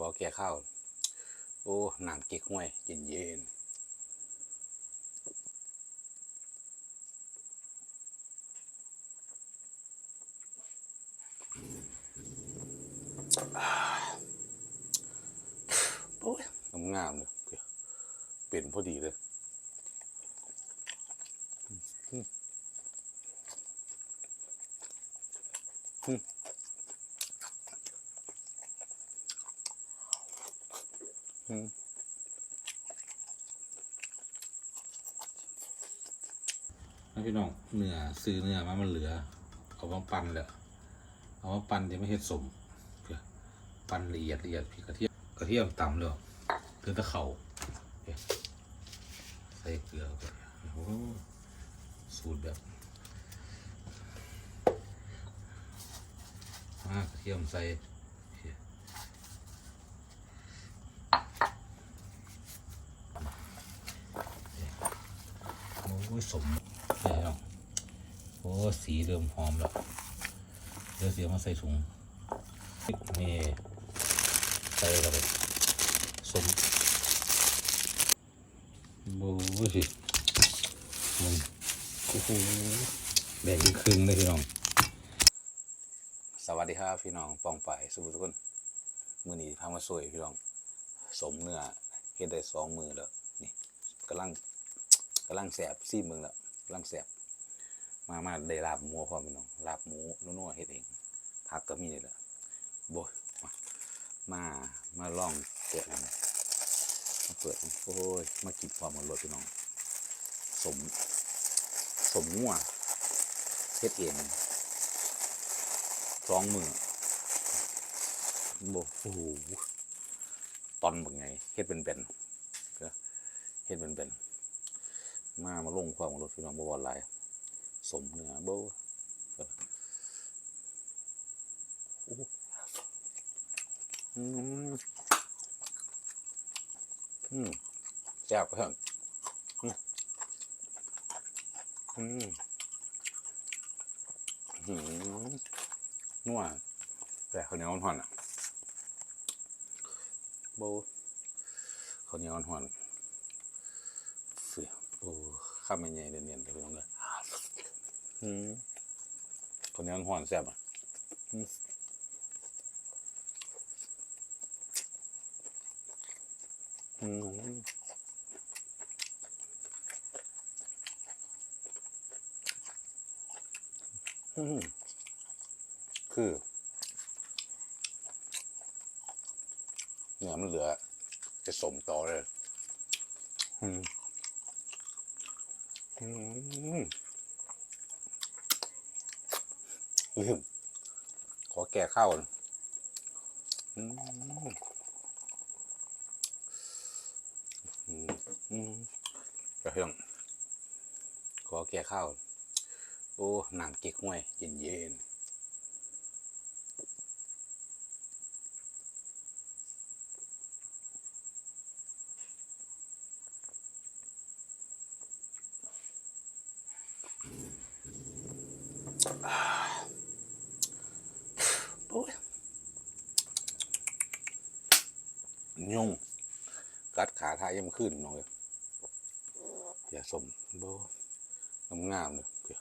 ขอแก่ข้าว โอ้น้ำเก๊กห้วยเย็นเย็นอ่าโอ้ยงามเลยเป็นพอดีเลยอืมอืมอืม นะพี่น้องเนื้อซื้อเนื้อมามันเหลือ เอามาปั่นเลยเอามาปั่นที่ไม่เฮ็ดสมเพื่อปั่นละเอียดละเอียดพี่กระเทียมกระเทียมต่ำเลยถึงตะเขาใส่เกลือไปโอ้สูตรแบบมากระเทียมใส่โอเคโอ้ยสมเลยอะโอ้สีเริ่มหอมแล้วเดี๋ยวเสียมาใส่ถุงนี่ใส่เข้าไปสมโอ้ยมันโอ้โหแบ่งครึ่งเลยพี่น้อง สวัสดีครับพี่น้องปองไปสุทุกคนมือนี้พามาสวยพี่น้อง สมเนื้อเฮ็ดได้สองมือแล้วนี่กำลัง กำลังแสบซี่มือแล้วกำลังแสบมามาได้ลาบหมูพร้อพี่น้องลาบหมูนัวๆเฮ็ดเองผักก็มีนี่แหละโบยมามามาลองเปิดมันมาเปิดโอ้ยมากินพร้อมกันรถพี่น้องสมสมงัวเฮ็ดเองสองมือโบโอ้โหตอนเป็นไงเฮ็ดเป็นเป็นๆก็เฮ็ดเป็นเป็นๆ มามาลงความของรถพี่น้องบ่วอนหลายสมเนื้อโบก็โอ้อืมอืมแซ่บเพิ่มอืมอืมอืมนัวแต่ข้าวเหนียวอ่อนๆอะโบข้าวเหนียวอ่อนๆเสีย โบข้ามไม่ใหญ่เนียนๆเลยพี่น้องเลยอืมข้าวเหนียวอ่อนๆแซ่บอะอืมอืมอืมคือเนื้อมันเหลือ จะสมต่อเลย อืม อืมลืมขอแก่ข้าวอนอืมอืมอืมกระเทียมขอแก่ข้าว โอ้หนังเก๊กห้วยเย็นๆ ยยุ่งกัดขาท่ายยังขึ้นหน่อยอย่าสมโบงามๆเลยเดี๋ยว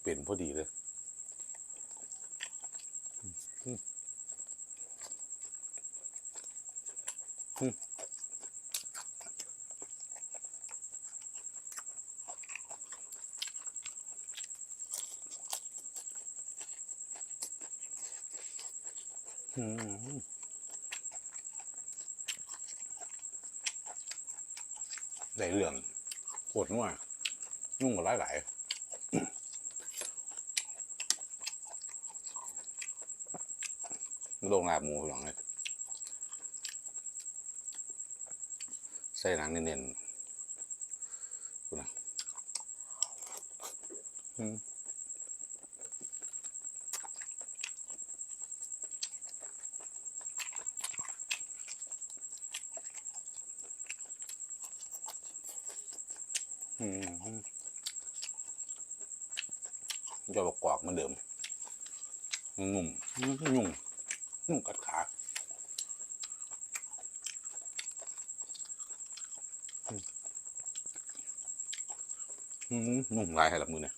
เปลี่ยนพอดีเลย ได้เรื่องโคตรนัวยุ่งกับหลายๆลงลาบหมูอย่างเลยใส่หนังเน้นๆนะอืม ยอดกรอบเหมือนเดิม นุ่มนุ่มนุ่มกัดขานุ่มลายให้ละมือเนี่ย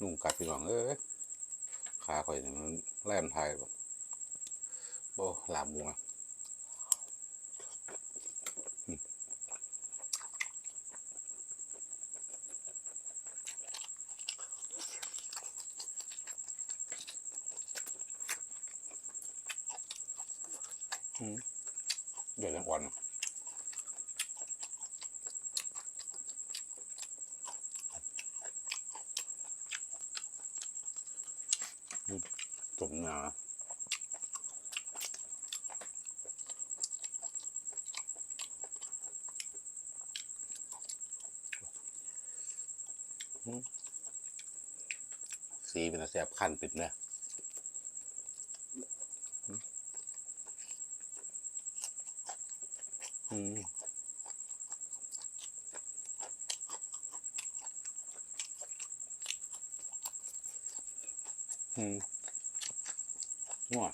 นุ่มกัดพี่น้องเอ้ยขาคอยเนี่ยมันแล่นไทยแบบโอ้ลามงอะ เดือดอ่อนสมนาสีเป็นแสบขั้นปิดเนี่ย ทีอืมง่วง